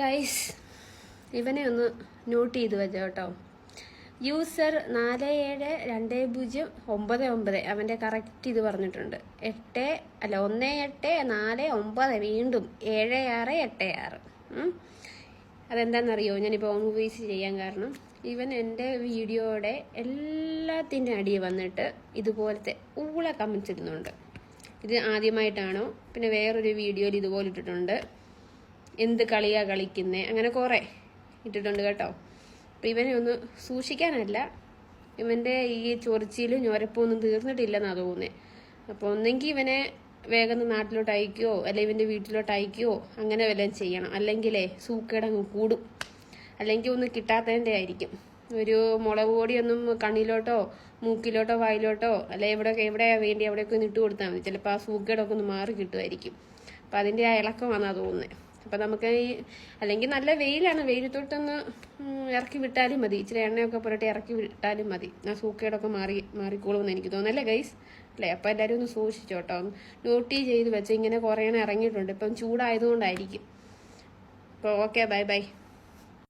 Guys ഇവനെ ഒന്ന് not ചെയ്ത് വെച്ചോ കേട്ടോ. യൂസർ നാല് ഏഴ് രണ്ട് പൂജ്യം ഒമ്പത് ഒമ്പത്. അവന്റെ കറക്റ്റ് ഇത് പറഞ്ഞിട്ടുണ്ട്. എട്ട് അല്ല ഒന്ന് എട്ട് നാല് ഒമ്പത്. വീണ്ടും ഏഴ് ആറ് എട്ട് ആറ്. അതെന്താണെന്നറിയോ? ഞാനിപ്പോൾ ഓൺ വോയിസ് ചെയ്യാൻ കാരണം ഇവൻ എന്റെ വീഡിയോയുടെ എല്ലാത്തിന്റെ അടിയിൽ വന്നിട്ട് ഇതുപോലത്തെ ഊള കമൻസ് ഇടുന്നുണ്ട്. ഇത് ആദ്യമായിട്ടാണോ? പിന്നെ വേറൊരു വീഡിയോയിൽ ഇതുപോലെ ഇട്ടിട്ടുണ്ട്. എന്ത് കളിയാ കളിക്കുന്നേ? അങ്ങനെ കുറേ ഇട്ടിട്ടുണ്ട് കേട്ടോ. അപ്പം ഇവനെ ഒന്ന് സൂക്ഷിക്കാനല്ല ഇവന്റെ ഈ ചൊറിച്ചിലും ഞൊരപ്പും ഒന്നും തീർന്നിട്ടില്ലെന്നാണ് തോന്നുന്നത് അപ്പോൾ ഒന്നെങ്കിൽ ഇവനെ വേഗം നാട്ടിലോട്ട് അയക്കുകയോ അല്ലെങ്കിൽ ഇവന്റെ വീട്ടിലോട്ട് അയക്കുകയോ അങ്ങനെ വല്ലതും ചെയ്യണം. അല്ലെങ്കിലേ സൂക്കേടങ്ങ് കൂടും. അല്ലെങ്കിൽ ഒന്ന് കിട്ടാത്തതിന്റെ ആയിരിക്കും. ഒരു മുളക് പൊടിയൊന്നും കണ്ണിലോട്ടോ മൂക്കിലോട്ടോ വായിലോട്ടോ അല്ലെ എവിടെ എവിടെ വേണ്ടി അവിടെയൊക്കെ ഒന്ന് ഇട്ട് കൊടുത്താൽ മതി. ചിലപ്പോൾ ആ സൂക്കേടൊക്കെ ഒന്ന് മാറി കിട്ടുമായിരിക്കും അപ്പം അതിന്റെ ആ ഇളക്കമാണെന്നാണ് തോന്നുന്നത് അപ്പം നമുക്ക് ഈ അല്ലെങ്കിൽ നല്ല വെയിലാണ്. വെയിലത്തോട്ടൊന്ന് ഇറക്കി വിട്ടാലും മതി. ഇച്ചിരി എണ്ണയൊക്കെ പുരട്ടി ഇറക്കി വിട്ടാലും മതി. ആ സൂക്കേടൊക്കെ മാറി മാറിക്കോളുമെന്ന് എനിക്ക് തോന്നുന്നല്ലേ ഗൈസ്? അല്ലേ? അപ്പം എല്ലാവരും ഒന്ന് സൂക്ഷിച്ചോട്ടോ നോട്ടി ചെയ്ത് വെച്ച്. ഇങ്ങനെ കുറേ ഇറങ്ങിയിട്ടുണ്ട്. ഇപ്പം ചൂടായതുകൊണ്ടായിരിക്കും. അപ്പോൾ ഓക്കെ ബൈ ബൈ.